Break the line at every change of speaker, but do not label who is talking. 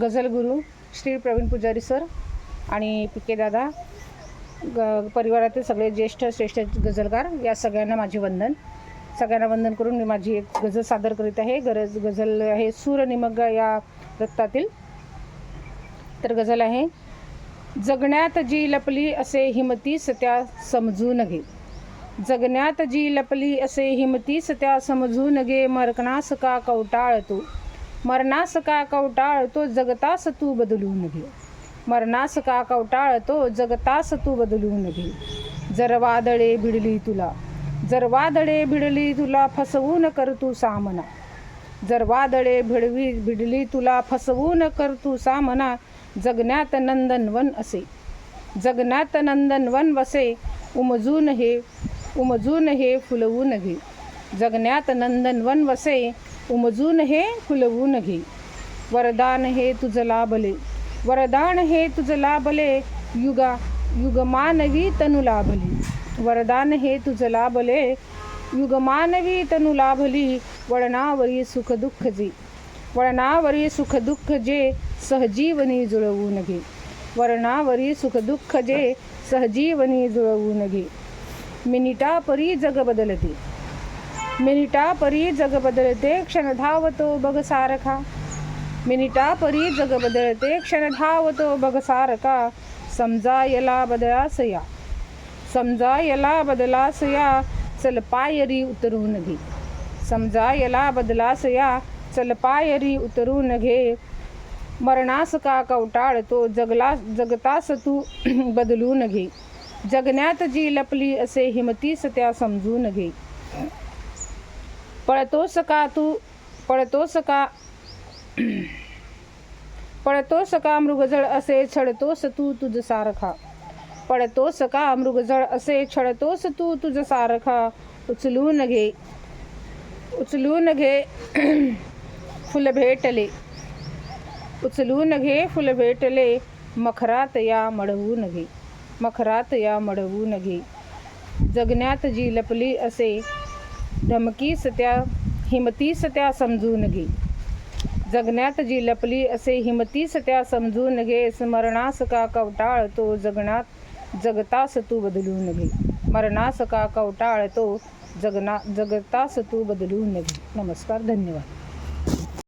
गझलगुरू श्री प्रवीण पुजारी सर आणि पी के दादा ग परिवारातील सगळे ज्येष्ठ श्रेष्ठ गझलकार या सगळ्यांना माझे वंदन. सगळ्यांना वंदन करून मी माझी एक गझल सादर करीत आहे. गरज गझल आहे सूर निमग्ग या वृत्तातील. तर गझल आहे जगण्यात जी लपली असे हिमती सत्या समजून घे जगण्यात जी लपली असे हिमती सत्या समजून घे मरकणास का कवटाळ तू? मरणास का कवटाळ तो जगतास तू बदलून घे. मरणास का कवटाळ तो जगतास तू बदलून घे. जर वादळे भिडली तुला जर वादळे भिडली तुला फसवून कर तू सामना. जर वादळे भिडवी भिडली तुला फसवून कर तू सामना जगण्यात नंदनवन असे. जगण्यात नंदनवन वसे उमजून हे उमजून हे फुलवून घे. जगण्यात नंदनवन वसे उमजून हे फुलवून घे. वरदान हे तुझं लाभले. वरदान हे तुझं लाभले. युगा युगमानवी तनु लाभली. वरदान हे तुझं लाभले. युगमानवी तनु लाभली. वळणावरी सुख दुःख जे. वळणावरी सुख दुःख जे सहजीवनी जुळवून घे. वरणावरी सुख दुःख जे सहजीवनी जुळवून घे. मिनिटापरी जग बदलते. मिनिटा परी जग बदलते क्षण धावतो बघ सारखा. मिनिटापरी जग बदलते क्षण धावतो बघ सारखा. समजायला बदलासया समजायला बदलासया चल पायरी उतरून घे. समजायला बदलासया चल पायरी उतरून घे. मरणास का कवटाळतो जगला जगतास तू बदलून घे. जगण्यात जी लपली असे हिमतीस त्या समजून घे. पळतोस का तू पळतोस का पळतोस का मृगजळ असे छडतोस तू तुझ सारखा. पळतोस का मृगजळ असे छडतोस तू तुझ सारखा. उचलून घे उचलून घे फुल भेटले. उचलून घे फुल भेटले मखरात या मडवून घे मखरात या मडवून घे. जगण्यात जी लपली असे धमकीस त्या हिमतीस त्या समजून घे. जगण्यात जी लपली असे हिमतीस त्या समजून घे. स्मरणास का कवटाळ तो जगण्यात जगतास तू बदलून घे. मरणास का कवटाळ तो जगना जगतास तू बदलून घे. नमस्कार धन्यवाद.